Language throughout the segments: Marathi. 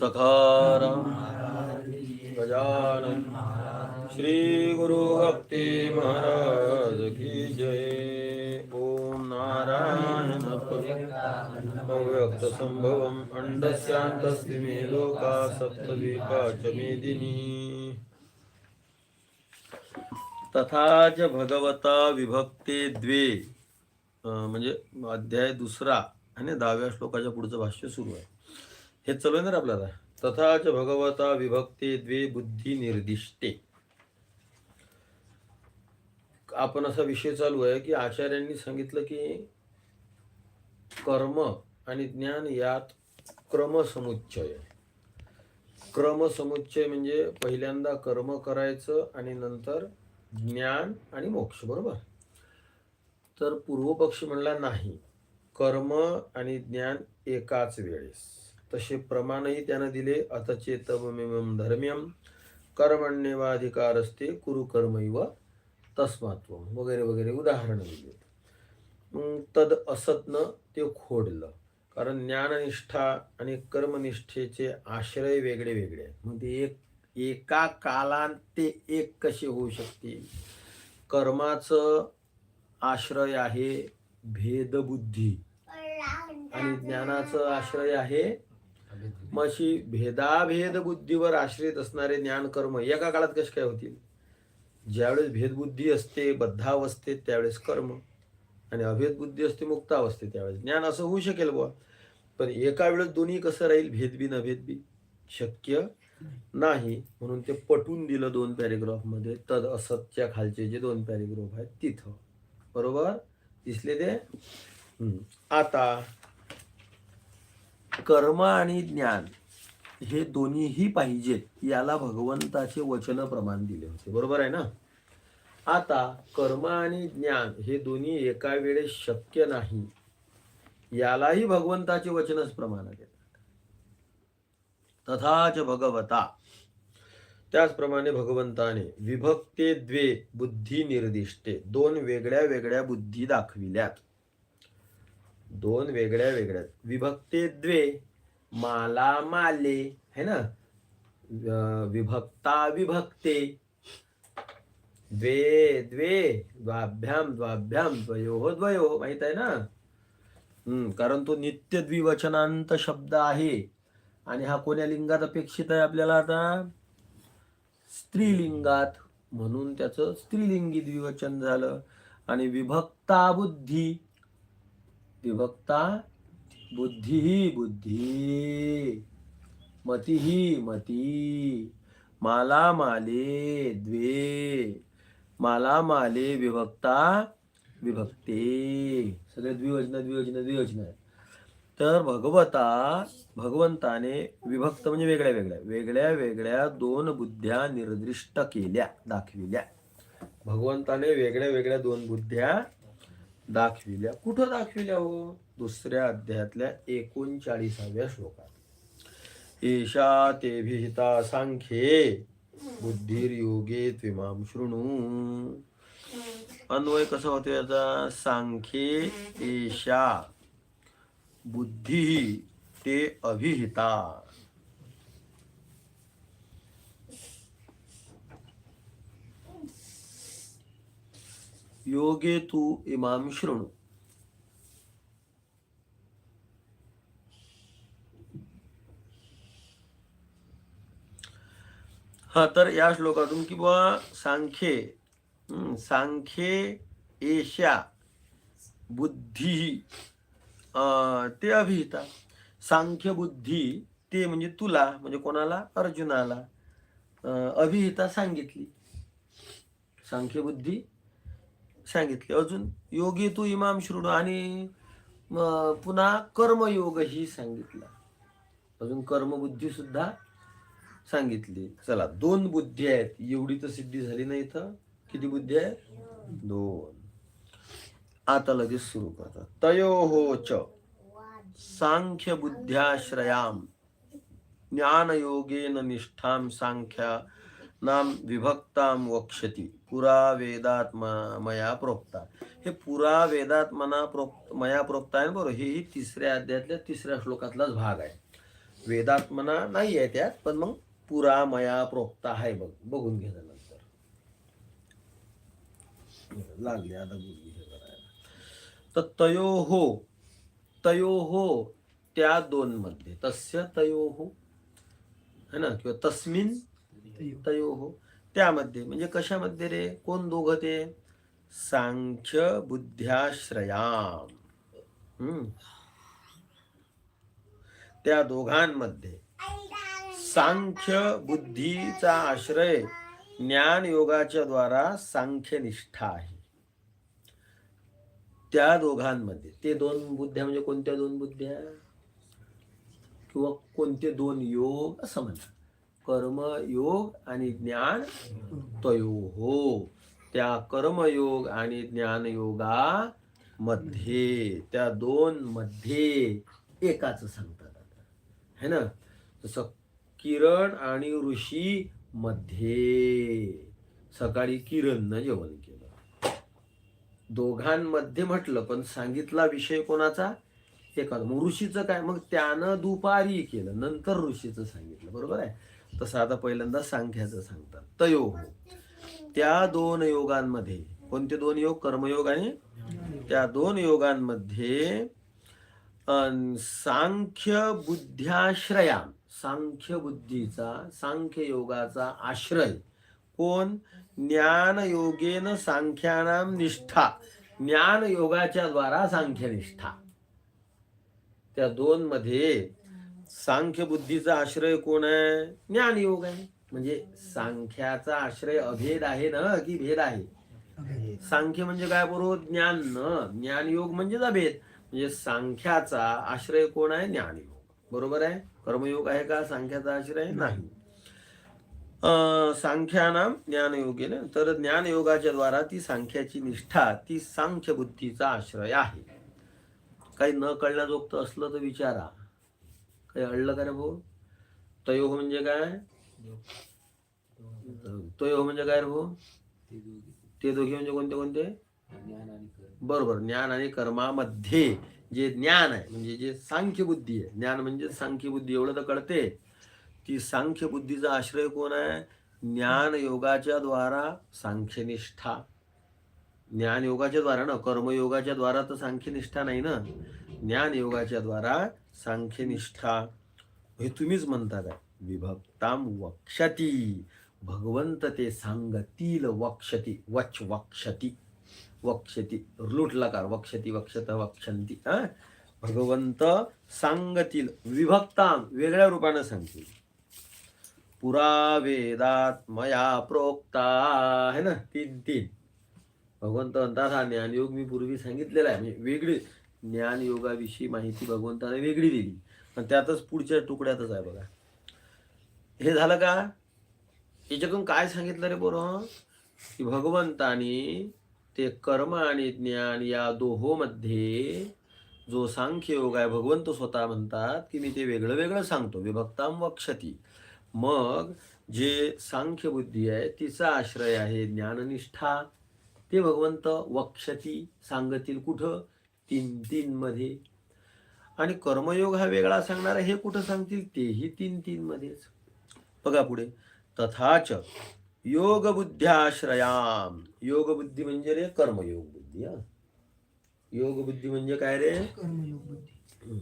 सखाराम गजानन श्री गुरु भक्ती महाराज की जय। ओम नारायण अव्यक्त संभवम अंडस्यांतस्ति मे लोका सप्तद्वीपा च मेदिनी तथा च भगवता विभक्ते द्वे म्हणजे अध्याय दुसरा आणि दहाव्या श्लोकाच्या पुढचं भाष्य सुरू आहे. हे चालू आहे ना आपल्याला? तथा च भगवता विभक्ते द्वे बुद्धी निर्दिष्टे. आपण असा विषय चालू आहे की आचार्यांनी सांगितलं की कर्म आणि ज्ञान यात क्रमसमुच्चय. क्रमसमुच्चय म्हणजे पहिल्यांदा कर्म करायचं आणि नंतर ज्ञान आणि मोक्ष बरोबर? तर पूर्वपक्ष म्हणला नाही कर्म आणि ज्ञान एकाच वेळेस. तसे प्रमाणही त्यानं दिले. अतचेतमिमं धर्म्यम कर्मण्यवाधिकार असते कुरुकर्मैव तस्मात्व. वगैरे वगैरे उदाहरणं दिली. मग तद असतनं ते खोडलं. कारण ज्ञाननिष्ठा आणि कर्मनिष्ठेचे आश्रय वेगळे वेगळे. आहेत मग ते एक एका कालांत ते एक कसे होऊ शकतील कर्माचं आश्रय आहे भेदबुद्धी. आणि ज्ञानाचं आश्रय आहे मग अशी भेदाभेद बुद्धीवर आश्रित असणारे ज्ञान कर्म एका काळात कसे काय होतील? ज्यावेळेस भेदबुद्धी असते बद्धावस्थेत त्यावेळेस कर्म. आणि अभेद बुद्धी असते मुक्तावस्थे त्यावेळेस ज्ञान. असं होऊ शकेल बुवा. पण एका वेळेस दोन्ही कसं राहील? भेदबी नभेदबी? शक्य नाही. म्हणून ते पटून दिलं दोन पॅरेग्राफमध्ये. तद असतच्या खालचे जे दोन पॅरेग्राफ आहेत तिथं. बरोबर? दिसले ते? आता कर्म आणि ज्ञान हे दोन्हीही पाहिजेत याला भगवंताचे वचन प्रमाण दिले होते. बरोबर आहे ना? आता कर्म आणि ज्ञान हे दोन्ही एका वेळेस शक्य नाही यालाही भगवंताचे वचनच प्रमाण देतात तथाच भगवता. त्याचप्रमाणे भगवंताने विभक्ते द्वे बुद्धी निर्दिष्टे दोन वेगळ्या वेगळ्या बुद्धी दाखविल्यात. दोन वेगळ्या वेगळ्या विभक्ते द्वे माला माले है ना? विभक्ता विभक्ते. द्वे द्वे द्वाभ्याम द्वाभ्याम द्वयो हो, द्वयो माहीत आहे ना? कारण तो नित्य द्विवचनांत शब्द आहे. आणि हा कोण्या लिंगात अपेक्षित आहे आपल्याला आता? स्त्रीलिंगात. म्हणून त्याचं स्त्रीलिंगी द्विवचन झालं. आणि विभक्ता बुद्धी विभक्ता बुद्धी बुद्धी। मती मती। माला माले द्वे। माला माले विभक्ता विभक्ते। सगळे द्विवचन द्विवचन द्विवचन आहे तर भगवता भगवंताने विभक्त म्हणजे वेगळ्या वेगळ्या. वेगळ्या वेगळ्या दोन बुद्ध्या निर्दिष्ट केल्या दाखविल्या. भगवंताने वेगळ्या वेगळ्या दोन बुद्ध्या दाखविल्या. कुठं दाखविल्या हो? दुसऱ्या अध्यायातल्या एकोणचाळीसाव्या श्लोकात. एषा ते विहिता सांख्ये बुद्धिर्योगे त्विमाम शृणू. अन्वय कसं होतो याचा? सांख्ये एषा बुद्धी ते अभिहिता. योगे तू इमाम शृणू हा तर या श्लोकातून किंवा सांख्ये सांख्ये एशा बुद्धी ते अभिहिता. सांख्य बुद्धी ते म्हणजे तुला म्हणजे कोणाला? अर्जुनाला. अभिहिता सांगितली. सांख्य बुद्धी सांगितली. अजून योगी तू इमाम शृणू आणि पुन्हा कर्मयोग ही सांगितला. अजून कर्मबुद्धी सुद्धा सांगितली. चला दोन बुद्धी आहेत. एवढी तर सिद्धी झाली नाही तर किती बुद्धी आहेत? दोन. आता लगेच सुरू करतात. तयो च. सांख्य बुद्ध्याश्रयाम ज्ञानयोगेन निष्ठाम सांख्या नाम विभक्ताम वक्षती पुरा वेदात्मा मया प्रोक्ता. हे पुरा वेदात्मना प्रोक्त मया प्रोक्ता आहे ना बरोबर? हेही तिसऱ्या अध्यायातल्या तिसऱ्या श्लोकातलाच भाग आहे. वेदात्मना नाही आहे त्यात पण मग पुरा मया प्रोक्ता आहे बघ. बघून घे नंतर. लागले आता तर तयो हो तयो हो त्या दोन मध्ये तस्य तयो हो है ना? किंवा तस्मिन तयो हो त्यामध्ये म्हणजे कशामध्ये रे? कोण दोघं ते? सांख्य बुद्ध्याश्रयाम. हम्म. त्या दोघांमध्ये सांख्य बुद्धीचा आश्रय ज्ञान योगाच्या द्वारा सांख्य निष्ठा आहे. त्या दोघांमध्ये ते दोन बुद्ध्या म्हणजे कोणत्या दोन बुद्ध्या? किंवा कोणते दोन योग असं म्हणतात. कर्मयोग आणि ज्ञान तयो हो त्या कर्मयोग आणि ज्ञानयोगा मध्ये त्या दोन मध्ये एकाच सांगतात आता. है ना? जसं किरण आणि ऋषी मध्ये. सकाळी किरणनं जेवण केलं. दोघांमध्ये म्हटलं पण सांगितला विषय कोणाचा? एका मग ऋषीचं काय? मग त्यानं दुपारी केलं. नंतर ऋषीचं सांगितलं. बरोबर आहे? तसं आता पहिल्यांदा सांख्याचं सांगतात. तयो हो त्या दोन योगांमध्ये कोणते दोन योग? कर्मयोग आणि त्या दोन योगांमध्ये सांख्य बुद्ध्याश्रया सांख्य बुद्धीचा सांख्य योगाचा आश्रय. कोण? ज्ञान योगेन सांख्यानाम निष्ठा. ज्ञान योगाच्या द्वारा सांख्य निष्ठा त्या दोन मध्ये सांख्य बुद्धीचा आश्रय कोण आहे? ज्ञान योग आहे. म्हणजे सांख्याचा आश्रय अभेद आहे ना की भेद आहे? सांख्य म्हणजे काय बरोबर ज्ञान न. ज्ञानयोग म्हणजेच अभेद. म्हणजे सांख्याचा आश्रय कोण आहे? ज्ञानयोग. बरोबर आहे? कर्मयोग आहे का? सांख्याचा आश्रय नाही. अं, सांख्यानाम ज्ञानयोगेन तर ज्ञानयोगाच्या द्वारा ती सांख्याची निष्ठा ती सांख्य बुद्धीचा आश्रय आहे. काही न कळण्याजोगतं असलं तर विचारा. काही अडलं का रे भाऊ तयोग म्हणजे काय? तयो म्हणजे काय रे भाऊ? ते दोघे म्हणजे कोणते कोणते? बरोबर ज्ञान आणि कर्मामध्ये जे ज्ञान आहे म्हणजे जे सांख्य बुद्धी आहे. ज्ञान म्हणजे सांख्य बुद्धी एवढं तर कळते. ती सांख्य बुद्धीचा आश्रय कोण आहे? ज्ञान योगाच्या द्वारा सांख्यनिष्ठा. ज्ञान योगाच्या द्वारा ना कर्मयोगाच्या द्वारा तर सांख्यनिष्ठा नाही ना. ज्ञान योगाच्या द्वारा सांख्यनिष्ठा. हे तुम्हीच म्हणता काय विभक्ताम वक्षती. भगवंत ते सांगतील वक्षती. वच वक्षती. वक्षती. लुटलाकार वक्षती वक्षत वक्षंती हा? भगवंत सांगतील. विभक्ताम वेगळ्या रूपानं सांगतील. पुरा वेदात मया प्रोक्ता. है ना? तीन तीन. भगवंत म्हणतात हा ज्ञानयोग मी पूर्वी सांगितलेला आहे. म्हणजे वेगळी ज्ञान योगाविषयी माहिती भगवंताने वेगळी दिली. पण त्यातच पुढच्या तुकड्यातच आहे बघा. हे झालं का? याच्यातून काय सांगितलं रे बरं की भगवंतानी ते कर्म आणि ज्ञान या दोहोमध्ये जो सांख्य योग आहे भगवंत स्वतः म्हणतात की मी ते वेगळं वेगळं सांगतो. विभक्ताम वक्षती. मग जे सांख्य बुद्धी आहे तिचा आश्रय आहे ज्ञाननिष्ठा. ते भगवंत वक्षती सांगतील कुठं? तीन तीन मध्ये आणि कर्मयोग हा वेगळा सांगणार आहे हे कुठं सांगतील? तेही तीन तीन मध्येच बघा पुढे. तथाच योग बुद्ध्याश्रयाम योग बुद्धी म्हणजे रे कर्मयोग बुद्धी हा. योग बुद्धी म्हणजे काय रे? कर्मयोग बुद्धी.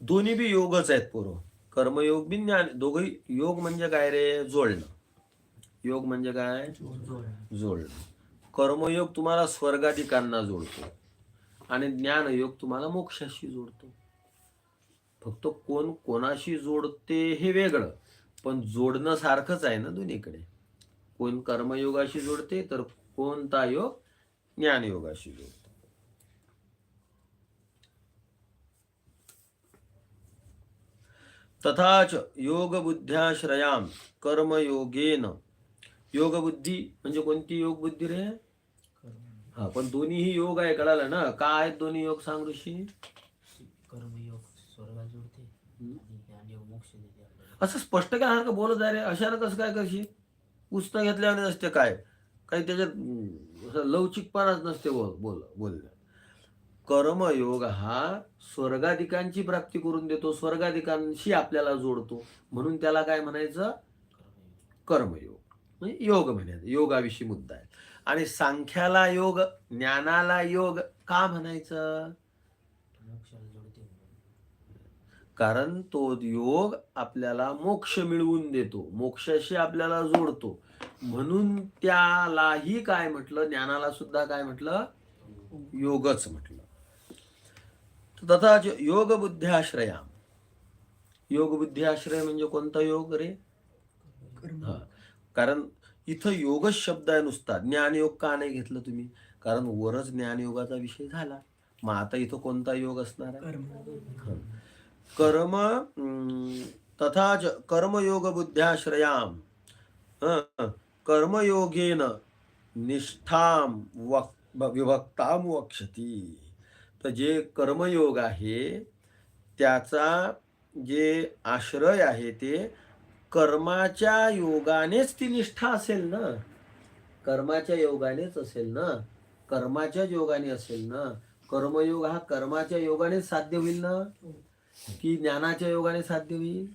दोन्ही बी योगच आहेत पूर्व कर्मयोग बी ज्ञान दोघही योग म्हणजे काय रे? जोडणं. योग म्हणजे काय? जोडणं. कर्मयोग तुम्हाला स्वर्गाधिकांना जोडतो. आणि ज्ञानयोग तुम्हाला मोक्षाशी जोडतो. फक्त कोण कोणाशी जोडते हे वेगळं. पण जोडणं सारखंच आहे ना दोन्हीकडे. कोण कर्मयोगाशी जोडते तर कोणता योग ज्ञानयोगाशी जोडतो. तथाच योगबुद्ध्याश्रयाम कर्मयोगेन. योगबुद्धी म्हणजे कोणती योग बुद्धी रे? हा. पण दोन्हीही योग आहे कळालं ना? काय आहेत दोन्ही योग सांग ऋषी? कर्मयोग स्वर्गात जोडते. हम्म. आणि ज्ञानयोग मोक्ष देते आपल्याला. असं स्पष्ट काय सारखं बोलत आहे रे. अशानं कसं काय करशी पुस्तक घेतल्याने नसते काय? काही त्याच्यात असं लवचिकपणाच नसते बोल बोल बोलणं. कर्मयोग हा स्वर्गाधिकांची प्राप्ती करून देतो स्वर्गाधिकांशी आपल्याला जोडतो. म्हणून त्याला काय म्हणायचं? कर्मयोग. म्हणजे योग म्हणायचं योगाविषयी मुद्दा आहे. आणि सांख्याला योग ज्ञानाला योग का म्हणायचं. कारण तो योग आपल्याला मोक्ष मिळवून देतो. मोक्षाशी आपल्याला जोडतो. म्हणून त्यालाही काय म्हटलं? ज्ञानाला सुद्धा काय म्हटलं? योगच म्हटलं. तथा योग बुद्ध्याश्रया योग बुद्ध्याश्रय म्हणजे कोणता योग रे? हा. कारण इथं योगच शब्द आहे नुसता. ज्ञानयोग का नाही घेतलं तुम्ही? कारण वरच ज्ञानयोगाचा विषय झाला. मग आता इथं कोणता योग असणार आहे. कर्म. तथा कर्मयोग बुद्ध्याश्रयाम. कर्मयोगेन निष्ठाम वक विभक्ताम वक्षती. तर जे कर्मयोग आहे त्याचा जे आश्रय आहे ते कर्माच्या योगानेच ती निष्ठा असेल ना? कर्माच्या योगानेच असेल ना? कर्माच्या योगाने असेल ना? कर्मयोग हा कर्माच्या योगानेच साध्य होईल ना? की ज्ञानाच्या योगाने साध्य होईल?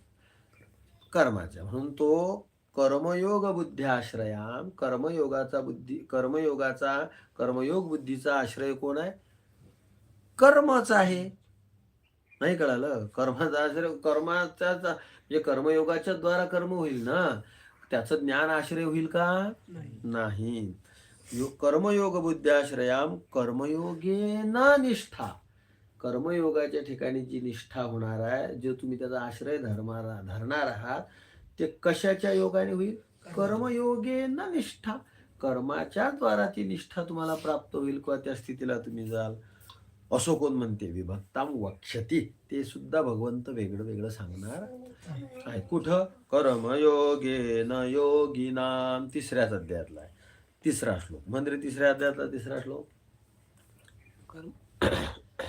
कर्माच्या. म्हणून तो कर्मयोग बुद्धी आश्रयाम कर्मयोगाचा बुद्धी कर्मयोगाचा कर्मयोग बुद्धीचा आश्रय कोण आहे? कर्मच आहे. नाही कळालं? कर्माचा आश्रय कर्माचा म्हणजे कर्मयोगाच्या द्वारा कर्म होईल ना? त्याचं ज्ञान आश्रय होईल का? नाही. यो कर्मयोग बुद्ध्याश्रयाम कर्मयोगे न निष्ठा. कर्मयोगाच्या ठिकाणी जी निष्ठा होणार आहे जो तुम्ही त्याचा आश्रय धरणार धरणार आहात ते कशाच्या योगाने होईल? कर्मयोगे न निष्ठा. कर्माच्या द्वारा ती निष्ठा तुम्हाला प्राप्त होईल किंवा त्या स्थितीला तुम्ही जाल. असं कोण म्हणते विभक्ताम वक्षती ते सुद्धा भगवंत वेगळं वेगळं सांगणार आहे कुठं? कर्मयोगे न योगिनाम तिसऱ्याच अध्यायातला आहे. तिसरा श्लोक. म्हणजे तिसऱ्या अध्यायातला तिसरा श्लोक? कर्म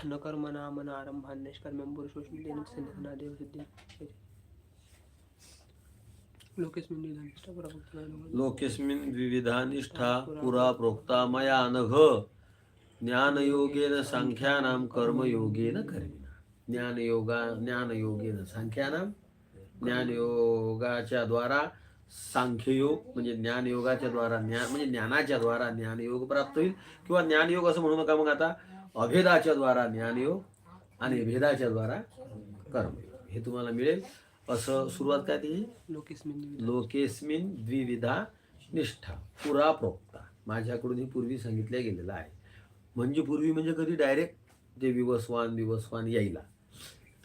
न कर्मणा मन आरंभान निष्कर्म्यं पुरुषोष्मीतेन संनिधनादेव सिद्धी लोकेस्मिन् विविधा निष्ठा पुरा प्रोक्ता मया नघ। ज्ञानयोगेन सांख्यानां कर्मयोगेन कर्मिणा। ज्ञानयोगा ज्ञानयोगेन सांख्यानां ज्ञानयोगाच्या द्वारा सांख्ययोग म्हणजे ज्ञानयोगाच्या द्वारा ज्ञान म्हणजे ज्ञानाच्या द्वारा ज्ञानयोग प्राप्त होईल किंवा ज्ञानयोग असं म्हणू नका मग आता अभेदाच्या द्वारा ज्ञानयोग आणि भेदाच्या द्वारा कर्मयोग. हे तुम्हाला मिळेल. असं सुरुवात काय ती लोकेस्मिन् लोकेस्मिन द्विविधा निष्ठा पुरा प्रोक्ता माझ्याकडून ही पूर्वी सांगितलं गेलेलं आहे. म्हणजे पूर्वी म्हणजे कधी डायरेक्ट ते विवस्वान विवस्वान यायला.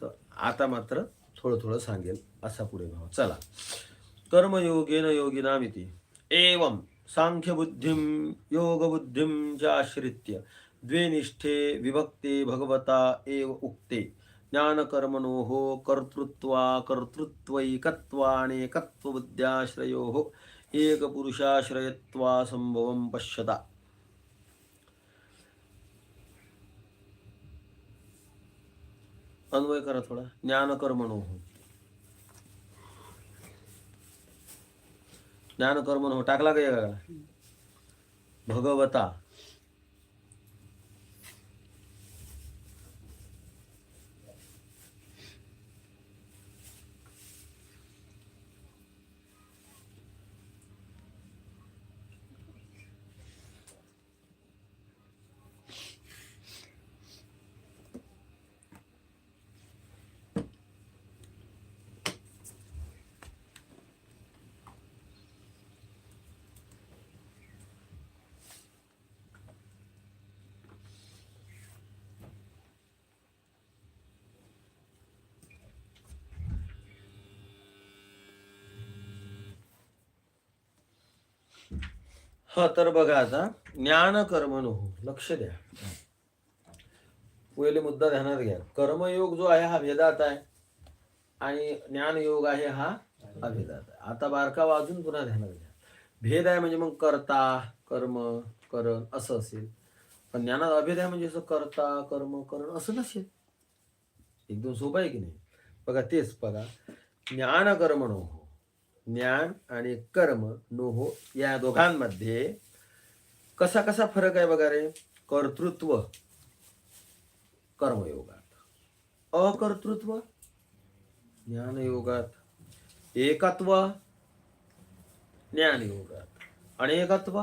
तर आता मात्र थोडं थोडं सांगेल असा पुढे भाव. चला. कर्मयोगेन योगिनामिती. एवं सांख्यबुद्धिं योगबुद्धिं च आश्रित्य. द्वेनिष्ठे विभक्ते भगवता एव उक्ते. ज्ञानकर्मणोः कर्तृत्वा कर्तृत्वैकत्वानेकत्वबुद्ध्याश्रयोः. एकपुरुषाश्रयत्वा संभवं पश्यता. अन्वय करा थोडा. ज्ञानकर्मणोः हो टाकला का भगवता. हा तर बघा आता ज्ञान कर्मनो लक्ष द्या. पहिले मुद्दा ध्यानात घ्या. कर्मयोग जो आहे हा भेदात आहे. आणि ज्ञानयोग आहे हा अभेदात आहे. आता बारका वाजून पुन्हा ध्यानात घ्या. भेद आहे म्हणजे मग करता कर्म करण असं असेल. पण ज्ञानात अभेद आहे म्हणजे असं कर्ता कर्म करण असं नसेल. एकदम सोपं आहे की नाही? बघा तेच बघा. ज्ञान कर्म नो ज्ञान आणि कर्म नोहो या दोघांमध्ये कसा कसा फरक आहे बघा रे? कर्तृत्व कर्मयोगात. अकर्तृत्व ज्ञानयोगात. एकत्व ज्ञानयोगात. अनेकत्व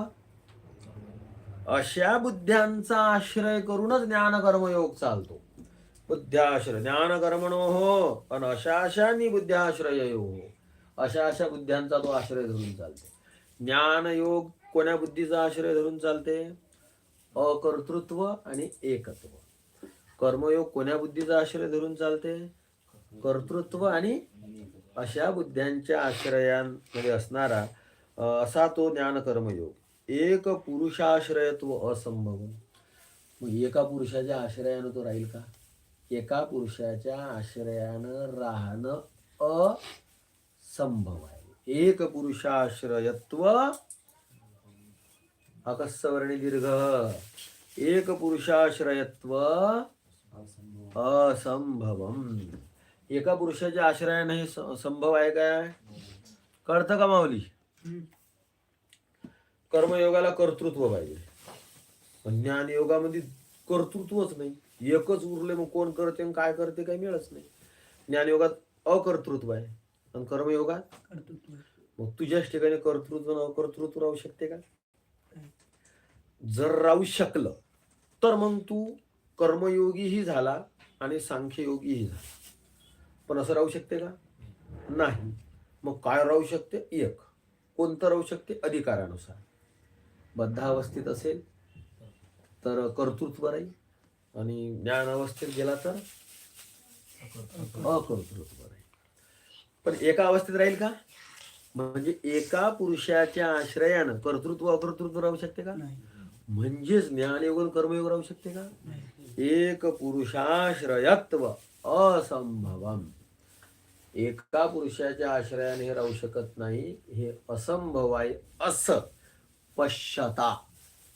अशा बुद्ध्यांचा आश्रय करूनच ज्ञान कर्मयोग चालतो. बुद्ध्याश्रय ज्ञान कर्मणो हो आणि अशा अशानी बुद्ध्याश्रय हो अशा अशा बुद्ध्यांचा तो आश्रय धरून चालते. ज्ञानयोग कोण्या बुद्धीचा आश्रय धरून चालते? अकर्तृत्व आणि एकत्व. कर्मयोग कोण्या बुद्धीचा आश्रय धरून चालते? कर्तृत्व आणि अशा बुद्ध्यांच्या आश्रयांमध्ये असणारा असा तो ज्ञान कर्मयोग एक पुरुषाश्रयत्व असंभव मग एका पुरुषाच्या आश्रयानं तो राहील का? एका पुरुषाच्या आश्रयानं राहणं संभव आहे एक पुरुषाश्रयत्व अकस्वर्णी दीर्घ। एक पुरुषाश्रयत्व असंभवम। एका पुरुषाच्या आश्रयाने हे संभव आहे काय? कळतं का माऊली? कर्मयोगाला कर्तृत्व पाहिजे. पण ज्ञानयोगामध्ये कर्तृत्वच नाही. एकच उरले मग कोण करते काय करते काही मिळत नाही. ज्ञानयोगात अकर्तृत्व आहे. आणि कर्मयोगात मग तुझ्याच ठिकाणी कर्तृत्व आणि अकर्तृत्व राहू शकते का? जर राहू शकलं तर मग तू कर्मयोगीही झाला आणि सांख्ययोगीही झाला. पण असं राहू शकते का? नाही. मग काय राहू शकते? एक. कोणतं राहू शकते? अधिकारानुसार. बद्धावस्थेत असेल तर कर्तृत्व राहील. आणि ज्ञान अवस्थेत गेला तर? अकर्तृत्व. पण एका अवस्थेत राहील का? म्हणजे एका पुरुषाच्या आश्रयानं कर्तृत्व अकर्तृत्व राहू शकते का? म्हणजेच ज्ञानयोग कर्मयोग राहू शकते का? एक पुरुषाश्रयत्व असंभवम. एका पुरुषाच्या आश्रयाने हे राहू शकत नाही. हे असंभव आहे असं. पश्यता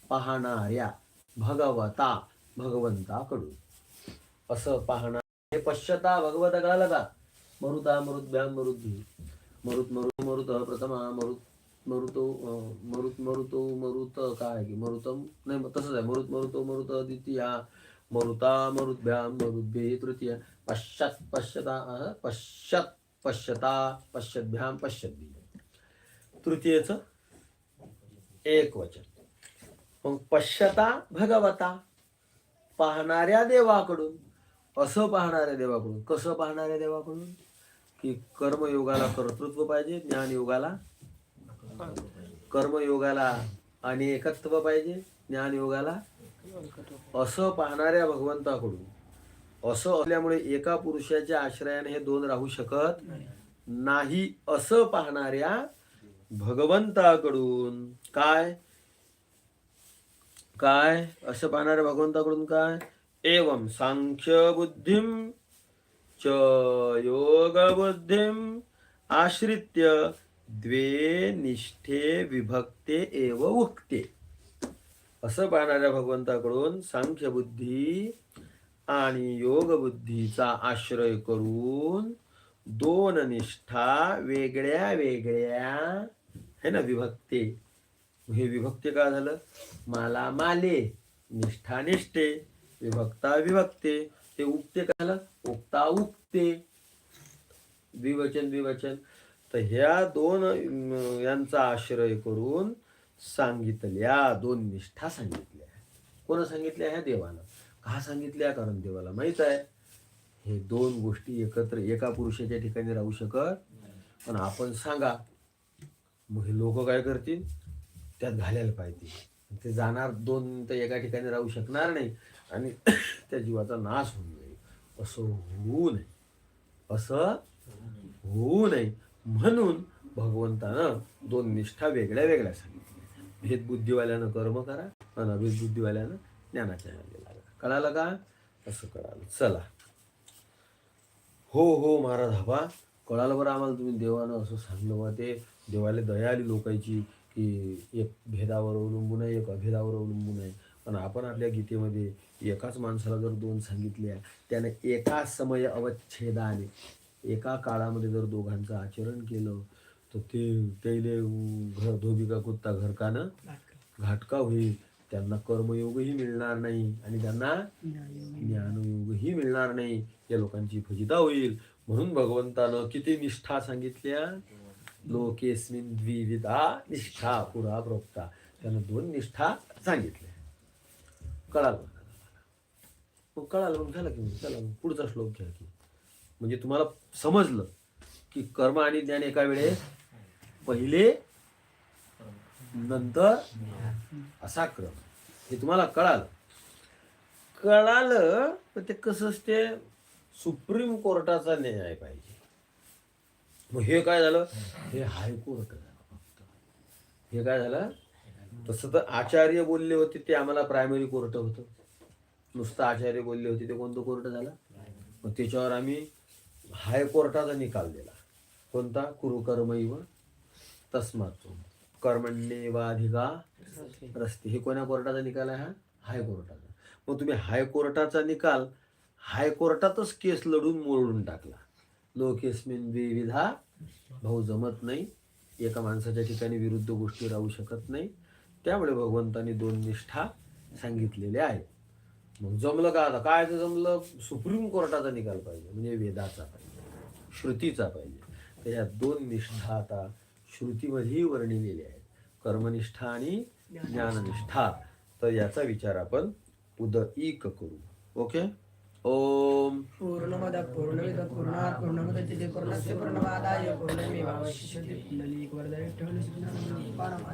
पाहणाऱ्या भगवता भगवंताकडून. असं पाहणार हे पश्यता भगवता कळालं का? मरुता मरुद्भ्याम मरुद्धी मरुत मरु मरुत प्रथमा मरुत मरुतो मरुत मरुतो मरुत काय की? मरुतम? नाही मग तसंच आहे. मरुत मरुतो मरुत द्वितीया. मरुता मरुद्भ्याम मरुद्भे तृतीया. पश्चात पश्यता अं, पश्चात पश्यता पश्यद्भ्याम पश्यद्भी तृतीयचं? एक वचन मग पश्यता भगवता पाहणाऱ्या देवाकडून असं पाहणाऱ्या देवाकडून कसं पाहणाऱ्या देवाकडून? की कर्मयोगाला कर्तृत्व पाहिजे ज्ञानयोगाला कर्मयोगाला आणि एकत्व पाहिजे ज्ञानयोगाला असं पाहणाऱ्या भगवंताकडून. असं असल्यामुळे एका पुरुषाच्या आश्रयाने हे दोन राहू शकत नाही असं पाहणाऱ्या भगवंताकडून. काय? काय? असं पाहणाऱ्या भगवंताकडून काय? एवं सांख्य बुद्धिम च योग बुद्धिम आश्रित्य द्वे निष्ठे विभक्ते एव उक्ते. असं पाहणाऱ्या भगवंताकडून सांख्य बुद्धी आणि योग बुद्धीचा आश्रय करून दोन निष्ठा वेगळ्या वेगळ्या है ना विभक्ते. हे विभक्ते का झालं? माला माले निष्ठा निष्ठे विभक्ता विभक्ते. ते उक्ते काय झालं उक्ता उक्ते. द्विवचन द्विवचन. तर ह्या दोन यांचा आश्रय करून सांगितल्या दोन निष्ठा सांगितल्या. कोण सांगितल्या? ह्या देवानं. का सांगितल्या? कारण देवाला माहीत आहे हे दोन गोष्टी एकत्र एका पुरुषाच्या ठिकाणी राहू शकत पण आपण सांगा मग हे लोक काय करतील? त्यात घालायला पाहिजे. ते जाणार दोन तर एका ठिकाणी राहू शकणार नाही. आणि त्या जीवाचा नाश होऊन जाईल असं होऊ नये. असं होऊ नये. म्हणून भगवंतानं दोन निष्ठा वेगळ्या वेगळ्या सांगितल्या. भेदबुद्धीवाल्यानं कर्म करा आणि अभेदबुद्धीवाल्यानं ज्ञानाच्या लागा. कळालं का? असं कळालं. चला. हो हो महाराज हवा. कळालं बरं आम्हाला तुम्ही देवानं असं सांगलं बा ते देवाला दया आली लोकांची की एक भेदावर अवलंबून आहे एक अभेदावर अवलंबून आहे. पण आपण आपल्या गीतेमध्ये एकाच माणसाला जर दोन सांगितल्या त्याने एका समय अवच्छेदाने एका काळामध्ये जर दोघांचं आचरण केलं तर ते त्याले घर धोबिका कुत्ता घरकानं घाटका. होईल. त्यांना कर्मयोगही मिळणार नाही आणि त्यांना ज्ञानयोगही मिळणार नाही. या लोकांची फजिता होईल. म्हणून भगवंतानं किती निष्ठा सांगितल्या? लोकेस्मिन द्विविधा निष्ठा पुरा प्रोक्ता. त्यानं दोन निष्ठा सांगितल्या. कळालं. मग कळालं मग झालं की मग चला मग पुढचा श्लोक घ्या की. म्हणजे तुम्हाला समजलं की कर्म आणि ज्ञान एका वेळेस पहिले नंतर असा क्रम. हे तुम्हाला कळालं. कळालं तर ते कसं असते? सुप्रीम कोर्टाचा न्याय पाहिजे. मग हे काय झालं? हे हायकोर्ट झालं फक्त. हे काय झालं? तसं तर आचार्य बोलले होते ते आम्हाला प्रायमरी कोर्ट होतं. नुसतं आचार्य बोलले होते ते कोणतं कोर्ट झाला? मग त्याच्यावर आम्ही हायकोर्टाचा निकाल दिला. कोणता? कुरुकर्मैव तस्मात कर्मण्ये वाधिका रस्ते. हे कोण्या कोर्टाचा निकाल आहे हा? हायकोर्टाचा मग तुम्ही हायकोर्टाचा निकाल हायकोर्टातच केस लढून मोडून टाकला. लोकेस्मिन विविधा भाऊ जमत नाही. एका माणसाच्या ठिकाणी विरुद्ध गोष्टी राहू शकत नाही. त्यामुळे भगवंतांनी दोन निष्ठा सांगितलेल्या आहेत. मग जमलं का आता? काय जमलं? सुप्रीम कोर्टाचा निकाल पाहिजे म्हणजे वेदाचा पाहिजे श्रुतीचा पाहिजे. तर या दोन निष्ठा आता श्रुतीमध्येही वर्णिलेल्या आहेत. कर्मनिष्ठा आणि ज्ञाननिष्ठा. तर याचा विचार आपण उदईक करू. ओके? ओम. पूर्णमद पूर्णमिद पूर्णात पूर्णमुदच्यते पूर्णस्य पूर्णमादाय पूर्णमेवावशिष्यते. पुंडलिक वरदाय